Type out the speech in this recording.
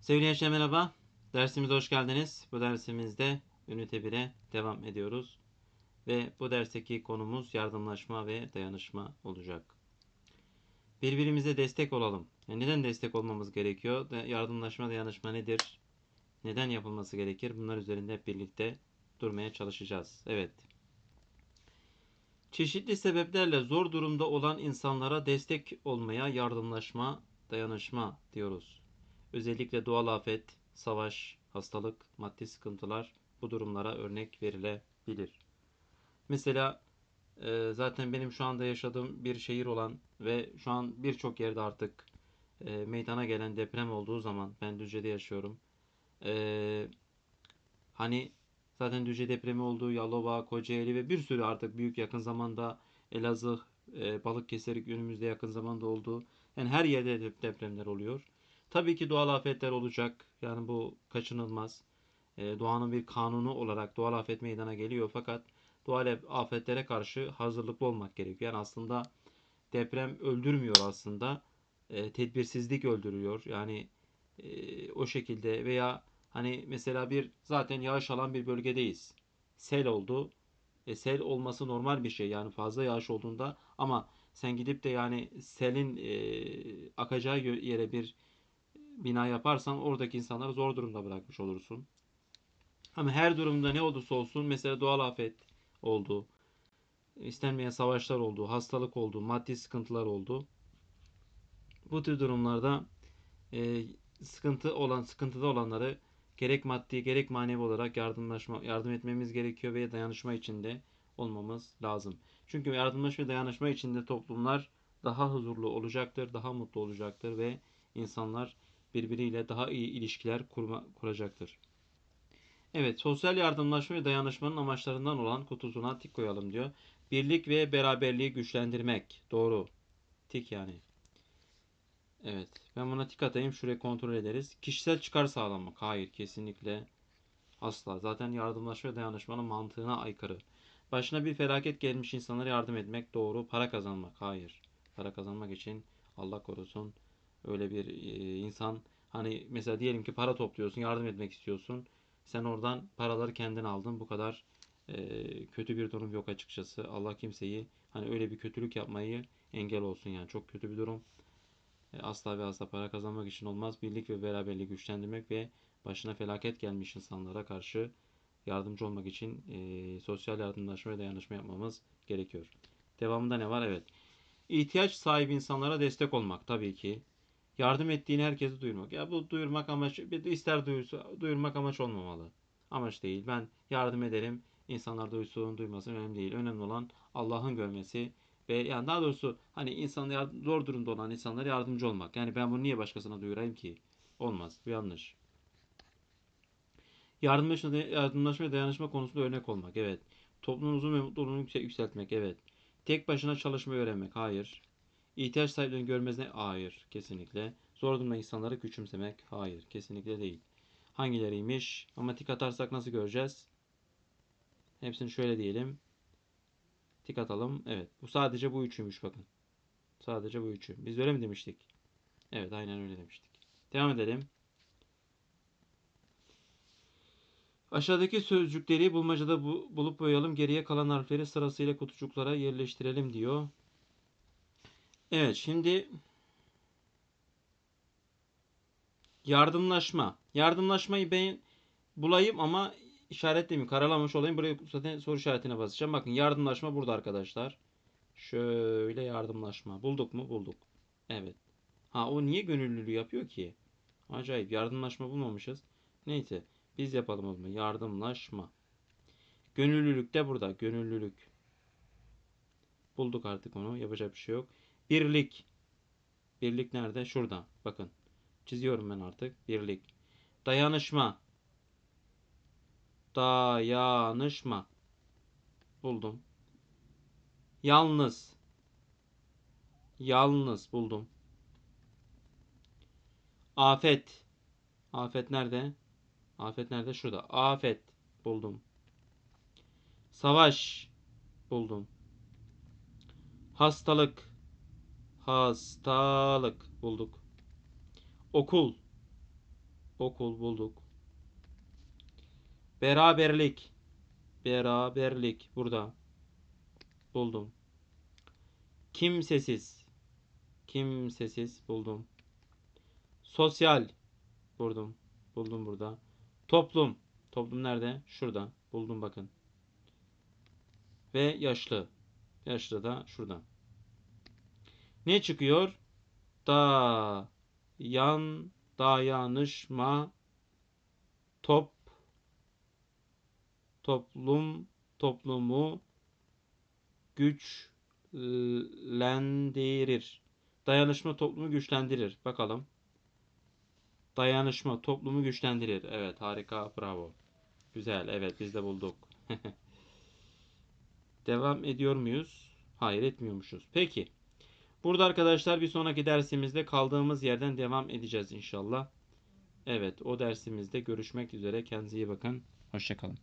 Sevgili gençler merhaba. Dersimize hoş geldiniz. Bu dersimizde ünite 1'e devam ediyoruz. Ve bu dersteki konumuz yardımlaşma ve dayanışma olacak. Birbirimize destek olalım. Yani neden destek olmamız gerekiyor? Yardımlaşma, dayanışma nedir? Neden yapılması gerekir? Bunlar üzerinde hep birlikte durmaya çalışacağız. Evet. Çeşitli sebeplerle zor durumda olan insanlara destek olmaya yardımlaşma, dayanışma diyoruz. Özellikle doğal afet, savaş, hastalık, maddi sıkıntılar bu durumlara örnek verilebilir. Mesela e, zaten benim şu anda yaşadığım bir şehir olan ve şu an birçok yerde artık e, meydana gelen deprem olduğu zaman ben Düzce'de yaşıyorum. E, hani zaten Düzce depremi oldu, Yalova, Kocaeli ve bir sürü artık büyük yakın zamanda Elazığ, e, Balıkesir önümüzde yakın zamanda oldu. Yani her yerde de depremler oluyor. Tabii ki doğal afetler olacak. Yani bu kaçınılmaz. E, doğanın bir kanunu olarak doğal afet meydana geliyor. Fakat doğal afetlere karşı hazırlıklı olmak gerekiyor. Yani aslında deprem öldürmüyor aslında. E, tedbirsizlik öldürüyor. Yani e, o şekilde veya hani mesela bir zaten yağış alan bir bölgedeyiz. Sel oldu. E, sel olması normal bir şey. Yani fazla yağış olduğunda ama sen gidip de yani selin e, akacağı yere bir bina yaparsan oradaki insanları zor durumda bırakmış olursun. Ama her durumda ne olursa olsun mesela doğal afet oldu, istenmeyen savaşlar oldu, hastalık oldu, maddi sıkıntılar oldu. Bu tür durumlarda e, sıkıntı olan sıkıntıda olanları gerek maddi gerek manevi olarak yardımlaşma yardım etmemiz gerekiyor ve dayanışma içinde olmamız lazım. Çünkü yardımlaşma ve dayanışma içinde toplumlar daha huzurlu olacaktır, daha mutlu olacaktır ve insanlar birbiriyle daha iyi ilişkiler kurma, kuracaktır. Evet, sosyal yardımlaşma ve dayanışmanın amaçlarından olan kutusuna tik koyalım diyor. Birlik ve beraberliği güçlendirmek. Doğru. Tik yani. Evet. Ben buna tik atayım. Şuraya kontrol ederiz. Kişisel çıkar sağlamak. Hayır. Kesinlikle. Asla. Zaten yardımlaşma ve dayanışmanın mantığına aykırı. Başına bir felaket gelmiş insanlara yardım etmek. Doğru. Para kazanmak. Hayır. Para kazanmak için Allah korusun öyle bir e, insan hani mesela diyelim ki para topluyorsun, yardım etmek istiyorsun. Sen oradan paraları kendin aldın. Bu kadar e, kötü bir durum yok açıkçası. Allah kimseyi hani öyle bir kötülük yapmayı engel olsun yani. Çok kötü bir durum. E, asla ve asla para kazanmak için olmaz. Birlik ve beraberliği güçlendirmek ve başına felaket gelmiş insanlara karşı yardımcı olmak için e, sosyal yardımlaşma ve dayanışma yapmamız gerekiyor. Devamında ne var? Evet. İhtiyaç sahibi insanlara destek olmak tabii ki. Yardım ettiğini herkese duyurmak. Ya bu duyurmak amaç, ister duyursa, duyurmak amaç olmamalı. Amaç değil. Ben yardım ederim. İnsanlar duysun, duymasın önemli değil. Önemli olan Allah'ın görmesi ve yani daha doğrusu hani insanlar zor durumda olan insanlara yardımcı olmak. Yani ben bunu niye başkasına duyurayım ki? Olmaz. Bu yanlış. Yardımlaşma, yardımlaşma ve dayanışma konusunda örnek olmak. Evet. Toplumun ve mutluluğunu yüksel- yükseltmek. Evet. Tek başına çalışmayı öğrenmek. Hayır. İhtiyaç sahiplerini görmezine hayır. Kesinlikle. Zor durumda insanları küçümsemek. Hayır. Kesinlikle değil. Hangileriymiş? Ama tik atarsak nasıl göreceğiz? Hepsini şöyle diyelim. Tik atalım. Evet. Bu sadece bu üçüymüş bakın. Sadece bu üçü. Biz öyle mi demiştik? Evet aynen öyle demiştik. Devam edelim. Aşağıdaki sözcükleri bulmacada bu, bulup boyayalım. Geriye kalan harfleri sırasıyla kutucuklara yerleştirelim diyor. Evet şimdi yardımlaşma. Yardımlaşmayı ben bulayım ama işaretleyeyim. Karalamış olayım. Buraya zaten soru işaretine basacağım. Bakın yardımlaşma burada arkadaşlar. Şöyle yardımlaşma. Bulduk mu? Bulduk. Evet. Ha o niye gönüllülüğü yapıyor ki? Acayip. Yardımlaşma bulmamışız. Neyse. Biz yapalım o zaman. Yardımlaşma. Gönüllülük de burada. Gönüllülük. Bulduk artık onu. Yapacak bir şey yok. Birlik. Birlik nerede? Şurada. Bakın. Çiziyorum ben artık. Birlik. Dayanışma. Dayanışma. Buldum. Yalnız. Yalnız buldum. Afet. Afet nerede? Afet nerede? Şurada. Afet buldum. Savaş buldum. Hastalık. Hastalık bulduk. Okul. Okul bulduk. Beraberlik. Beraberlik burada. Buldum. Kimsesiz. Kimsesiz buldum. Sosyal. Buldum. Buldum burada. Toplum. Toplum nerede? Şurada. Buldum bakın. Ve yaşlı. Yaşlı da şurada. Ne çıkıyor? Da yan dayanışma top toplum toplumu güçlendirir. Dayanışma toplumu güçlendirir. Bakalım. Dayanışma toplumu güçlendirir. Evet harika bravo. Güzel evet biz de bulduk. Devam ediyor muyuz? Hayır etmiyormuşuz. Peki. Burada arkadaşlar bir sonraki dersimizde kaldığımız yerden devam edeceğiz inşallah. Evet o dersimizde görüşmek üzere. Kendinize iyi bakın. Hoşçakalın.